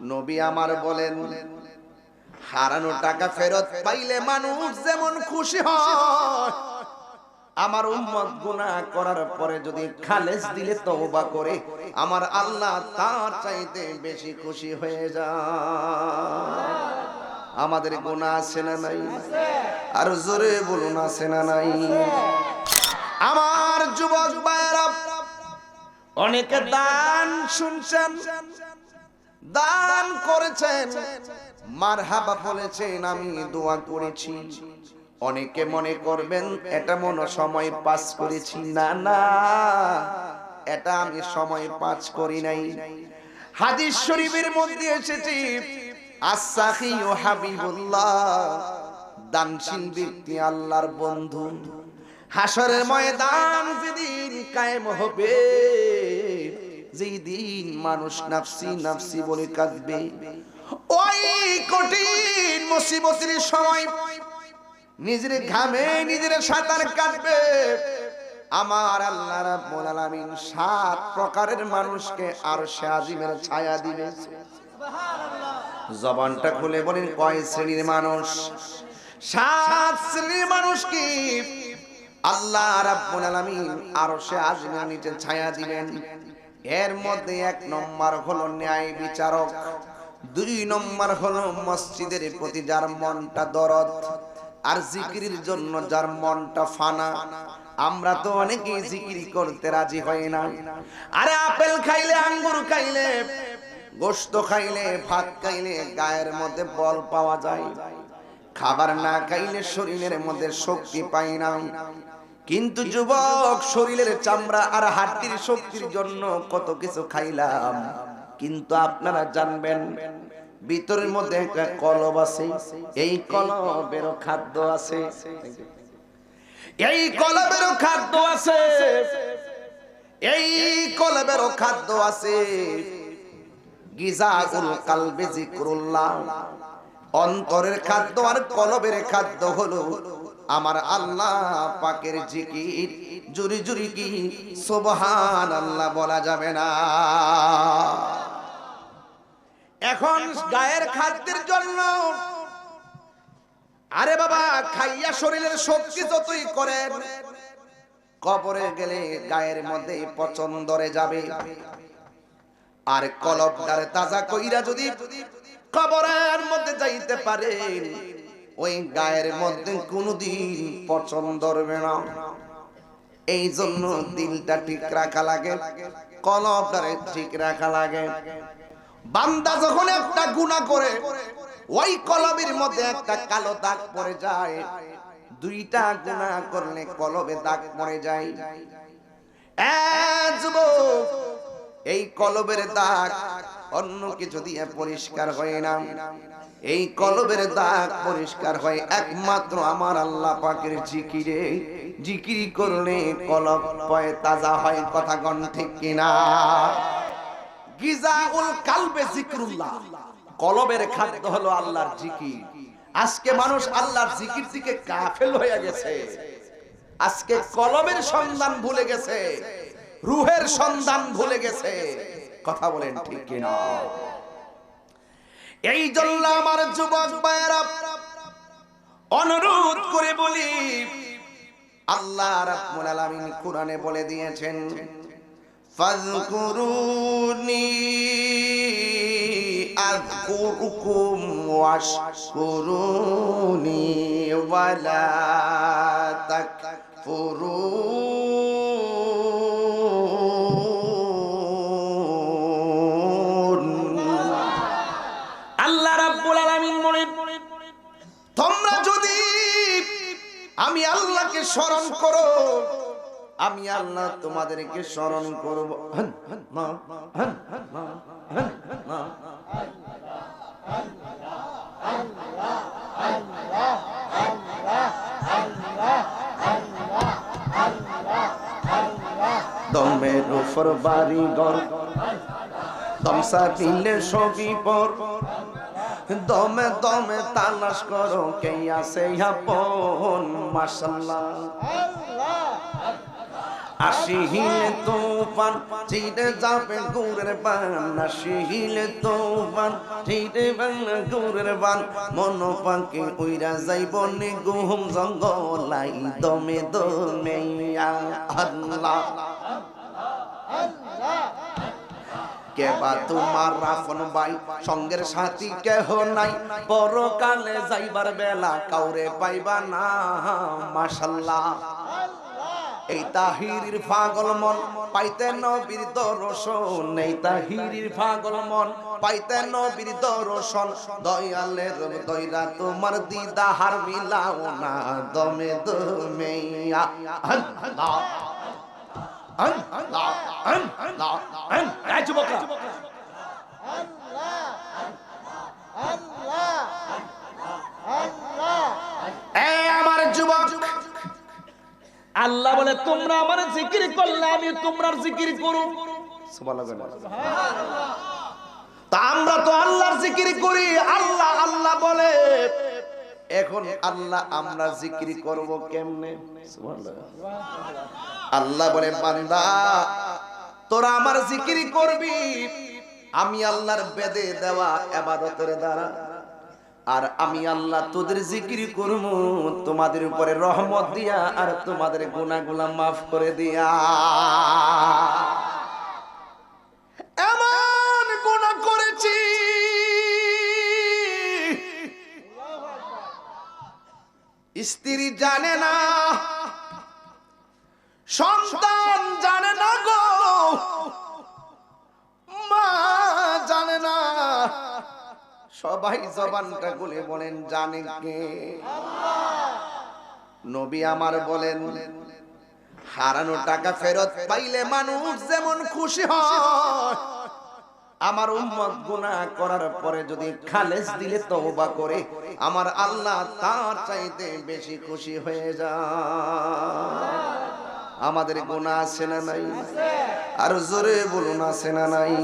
নবী আমার বলেন হারানো টাকা ফেরত পাইলে মানুষ যেমন খুশি হয়। আমার উম্মত গুনাহ করার পরে যদি খালেস দিলে তওবা করে, আমার আল্লাহ তার চাইতে বেশি খুশি হয়ে যায়। আমাদের গুনাহ আছে না নাই? আর জোরে বলুন, আছে না নাই? আমার যুবক ভাইয়েরা, অনেকে দান শুনছেন দান করেছেন। মারহাবা বলেছেন, আমি দোয়া করেছি। অনেকে মনে করবেন, এটা মনে সময় পাস করেছি। না না, এটা আমি সময় পাস করি নাই। হাদিস শরীফের মধ্যে এসেছে আসাহি ও হাবিবুল্লাহ, দানশীল ব্যক্তি আল্লাহর বন্ধু। হাসরের ময়দান যেদিন কায়েম হবে। যেই দিন মানুষ নাফসি নাফসি বলে কাঁদবে ওই কঠিন মুসিবতের সময় নিজের ঘামে নিজের সাঁতার কাটবে। আমার আল্লাহ রাব্বুল আলামিন সাত প্রকারের মানুষকে আর সে আজিমের ছায়া দিবে। জবানটা খুলে বলেন, কয় শ্রেণির মানুষ? সাত শ্রেণির মানুষ কি? আল্লাহ রাব্বুল আলামিন আর সে আজিমের নিচে ছায়া দিবেন। এর মধ্যে এক নম্বর হলো ন্যায় বিচারক, দুই নম্বর হলো মসজিদের প্রতি যার মনটা দরদ আর জিকিরির জন্য যার মনটা ফানা। আমরা তো অনেকেই জিকিরি করতে রাজি হই না। আরে আপেল খাইলে, আঙ্গুর খাইলে গোস্ত খাইলে, ভাত খাইলে গায়ের মধ্যে বল পাওয়া যায়। খাবার না খাইলে শরীরের মধ্যে শক্তি পাই না। কিন্তু যুবক শরীরের চামড়া আর হাড্ডির শক্তির জন্য কত কিছু খাইলাম। কিন্তু আপনারা জানবেন, ভিতরের মধ্যে একটা কলব আছে, এই কলবেরও খাদ্য আছে। এই কলবেরও খাদ্য আছে। এই কলবেরও খাদ্য আছে। গিজাউল কালবে জিক্রুল্লাহ অন্তরের খাদ্য আর কলবের খাদ্য হলো আমার আল্লাহ পাকের জিকির জুরি জুরি কি? সুবহান আল্লাহ বলা যাবে না। এখন গায়ের খাদ্যের জন্য আরে বাবা, খাইয়া শরীরের শক্তি যতই করেন, কবরে গেলে গায়ের মধ্যে পচন্দরে যাবে। আর কলবটারে তাজা কইরা যদি কবরের মধ্যে যাইতে পারেন ওই গায়ের মধ্যে কোনোদিন পছন্দ হবে না। এই জন্য দিলটা ঠিক রাখা লাগে, কলবটারে ঠিক রাখা লাগে। বান্দা যখন একটা গুনাহ করে, ওই কলবের মধ্যে একটা কালো দাগ পড়ে যায়। দুইটা গুনাহ করলে কলবে দাগ পড়ে যায়। এই কলবের দাগ অন্য কিছু দিয়ে পরিষ্কার হয় না। এই কলবের দাগ পরিষ্কার হয়। একমাত্র আমার আল্লাহ পাকের জিকিরে। জিকিরি করলে কলব পয় তাজা হয় কথা গণ ঠিক কিনা? গিজাউল কালবে জিকরুল্লাহ। কলবের খাদ্য হলো আল্লাহর জিকির। আজকে মানুষ আল্লাহর জিকির থেকে কাফেল হয়ে গেছে। আজকে কলবের সন্ধান ভুলে গেছে। রুহের সন্ধান ভুলে গেছে। কথা বলেন ঠিক কিনা? এই জন্য আমার যুবক ভাইয়েরা অনুরোধ করে বলি আল্লাহ রাব্বুল আলামিন কোরআনে বলে দিয়েছেন ফাযকুরুনি আযকুরুকুম ওয়াশকুরুনি ওয়ালা তাকফুরুন। তোমরা যদি আমি আল্লাহকে স্মরণ করো আমি আল্লাহ তোমাদেরকে স্মরণ করব হন, হন, মা। দমের উপর বাড়ি ঘর দমসা দিলে সবই পর। দমে দমে তালাশ করো, কে আছে আপন? তুফান ছিটে যাবে গুরের বান। ছিটে বাংলা গুরের বান মন পাকে যাইব নি গুহম দমে দমে ইয়া আল্লাহ কেবা তোমার রাফন বাই সঙ্গের সাথী কেহ নাই। পরকালে যাইবার বেলা কাউরে পাইবা না, মাশাল্লাহ। এই তাহিরির পাগল মন, পাইতে নবীর দর্শন। এই তাহিরির পাগল মন, পাইতে নবীর দর্শন। দয়ালের দয়রা তোমার দিদাহার মিলাও না, দমে দমে আল্লাহ আল্লাহ আল্লাহ এই যুবকরা এই আমার যুবক। আল্লাহ বলে তোমরা আমার জিকির করলে আমি তোমরার জিকির করু। তা আমরা তো আল্লাহর জিকির করি আল্লাহ আল্লাহ বলে এখন আল্লাহ আমরা জিকির করব কেমনে? আল্লাহ বলে, বান্দা, তোরা আমার জিকির করবি, আমি আল্লাহর বেদে দেওয়া এবাদতের দ্বারা। আর আমি আল্লাহ তোদের জিকির করব, তোমাদের উপরে রহমত দিয়া আর তোমাদের গুনাহগুলা মাফ করে দিয়া। স্ত্রী জানে না, সন্তান জানে না গো, মা জানে না। সবাই জবানটা গুলে বলেন জানে কে? নবী আমার বলেন, হারানো টাকা ফেরত পাইলে মানুষ যেমন খুশি হয় আমার উম্মত গুনাহ করার পরে যদি খালেস দিলে তওবা করে, আমার আল্লাহ তার চাইতে বেশি খুশি হয়ে যায়। আমাদের গুনাহ আছে না নাই? আর জোরে বলুন, আছে না নাই?